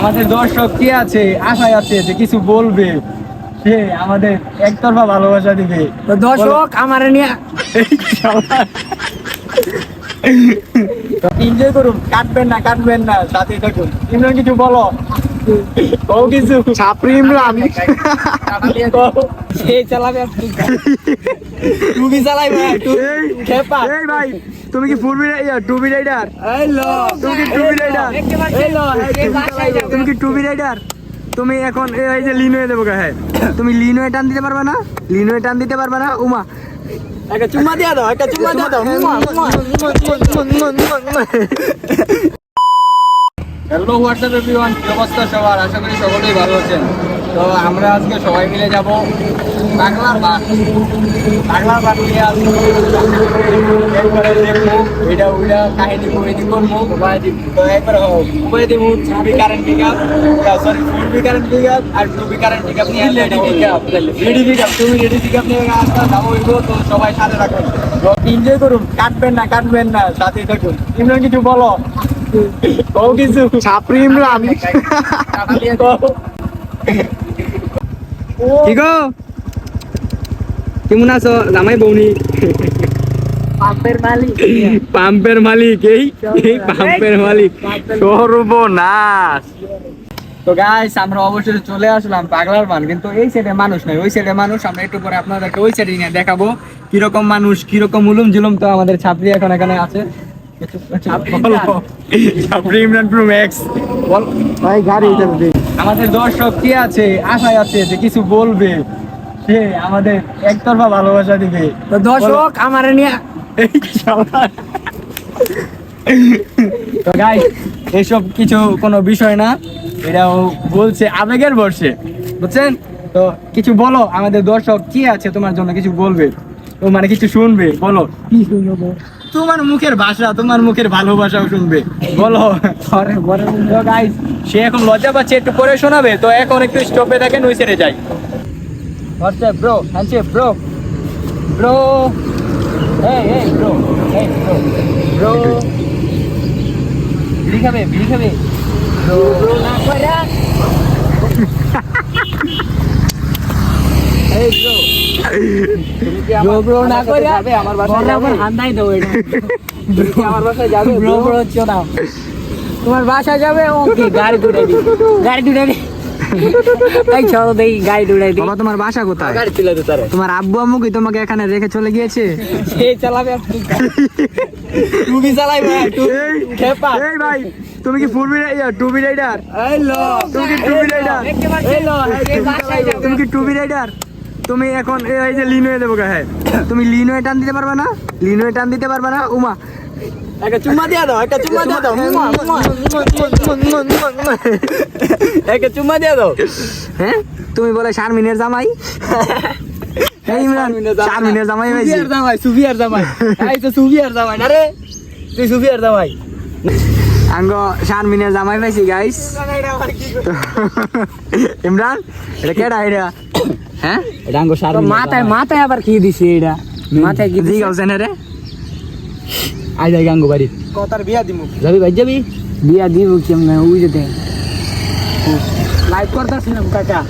আমাদের দর্শক কি আছে? আশায় আছে যে কিছু বলবে। সে আমাদের একতরফা ভালোবাসা দিবে। তো দর্শক আমার নিয়ে এনজয় করুন কাটবেন না কাটবেন না সাথে থাকুন। ইমরান কিছু বলো? কও কিছু। ছাপরি ইমরান। কও। চালাবে তুমি চালাই ভাই খেপা। এই ভাই তুমি কি ফুল টুবি রাইডার এই লো তুমি কি টু টুবি রাইডার তুমি কি টুবি রাইডার তুমি এখন এই যে লিনোয়ে দেবো গা, হ্যাঁ। তুমি লিনোয়ে টান দিতে পারবে না? লিনোয়ে টান দিতে পারবে না? উমা। একটা চুম্মা দিয়া দাও একটা চুম্মা দিয়া দাও মুয়া, মুয়া। হ্যালো হোয়াটসঅ্যাপ এভরিওয়ান কি অবস্থা সবার আশা করি সকলেই ভালো আছেন। তো আমরা আজকে সবাই মিলে যাব বাংলার বান বাংলার বান নিয়ে আসব একবারে দেখব এটা ওইটা কাহিনী কহিনী করব। তো একবার দিব ছবি current pick up sorry full current pick up আর টুবি কারেন্ট পিক আপ নিয়ে ready pick up ready pick up তুমি রেডি পিক আপ নিয়ে আসতে যাব হইবো তো সবাই সাথে রাখুন এনজয় করুন কাটবেন না কাটবেন না সাথে থাকুন। ইমরান কিছু বলো? কও কিছু? ছাপরি ইমরান। কি গো? কেমন আছো? জামাই বৌনি। পাম্পের মালিক পাম্পের মালিক এই এই পাম্পের মালিক। সর্বনাশ। তো গাইস আমরা অবশ্যই চলে আসলাম পাগলার মান কিন্তু এই সাইডে মানুষ নাই ওই সাইডে মানুষ আমরা একটু পরে আপনাদেরকে ওই সাইডে নিয়ে দেখাবো কীরকম মানুষ কীরকম উলুম জুলুম তো আমাদের ছাত্রী এখন এখানে আছে। ছাত্রী ইমরান ভাই গাড়ি আমাদের দর্শক কি আছে? আশায় আছে যে কিছু বলবে। সে আমাদের একতরফা ভালোবাসা দিবে। তো দর্শক আমার নিয়ে তো গাইস এসব কিছু কোনো বিষয় না। এটাও বলছে আবেগের বর্ষে। বুঝছেন? তো কিছু বলো আমাদের দর্শক কি আছে তোমার জন্য কিছু বলবে? ও মানে কিছু শুনবে বলো। কি শুনব? তোমার মুখের ভাষা তোমার মুখের ভালোবাসাও শুনবে বলো সে এখন লজ্জা পাচ্ছে একটু পরে শোনাবে তো এখন একটু স্টপে দেখেন ওই ছেড়ে যাই WhatsApp bro handshake bro bro এই এই ব্রো এই ব্রো ব্রো বিড়ি খাবে বিড়ি খাবে ব্রো ব্রো না করে এই ব্রো তুমি কি ব্রো না করে যাবে আমার বাসায় যাবে হান্দাই দাও এটা আমার বাসায় যাবে ব্রো ব্রো চোদাও তোমার বাসা যাবে ওকে গাড়ি দুটাই দি গাড়ি দুটাই এই চলো দেই গাড়ি দুটাই বাবা তোমার বাসা কোথায় গাড়ি তুলে দে তারে তোমার আব্বু আম্মু কি তোমাকে এখানে রেখে চলে গিয়েছে সে চালাবে তুমি চালাই ভাই এই খেপা এই ভাই তুমি কি ফুল টুবি রাইডার এই লো তুমি কি টুবি রাইডার এই লো তুমি কি টু টুবি রাইডার তুমি এখন এই যে লিনোয়ে দেবো গা, হ্যাঁ। তুমি লিনোয়ে টান দিতে পারবে না? লিনোয়ে টান দিতে পারবে না? উমা। একটা চুম্মা দিয়া দাও একটা চুম্মা দিয়া দাও। একটা চুম্মা দিয়া দাও। হ্যাঁ? তুমি বলে শারমিনের জামাই? ইমরান শারমিনের জামাই। সুফিয়ার জামাই এই তো সুফিয়ার জামাই না রে? তুই সুফিয়ার জামাই। আঙ্গ শারমিনের জামাই পাইছি গাইস ইমরান এটা কেডা এটা? হ্যাঁ? ডাঙ্গো সার মাথায় মাথায় আবার কি দিছে এটা? মাথায় কি দিছে? গাউছেন রে। আই যাই গাঙ্গো বাড়ি। কতার বিয়া দিমু। যাবি ভাই যাবি? বিয়া দিব কেমনে? ওই যেতে লাইভ করতেছিলাম কাকা।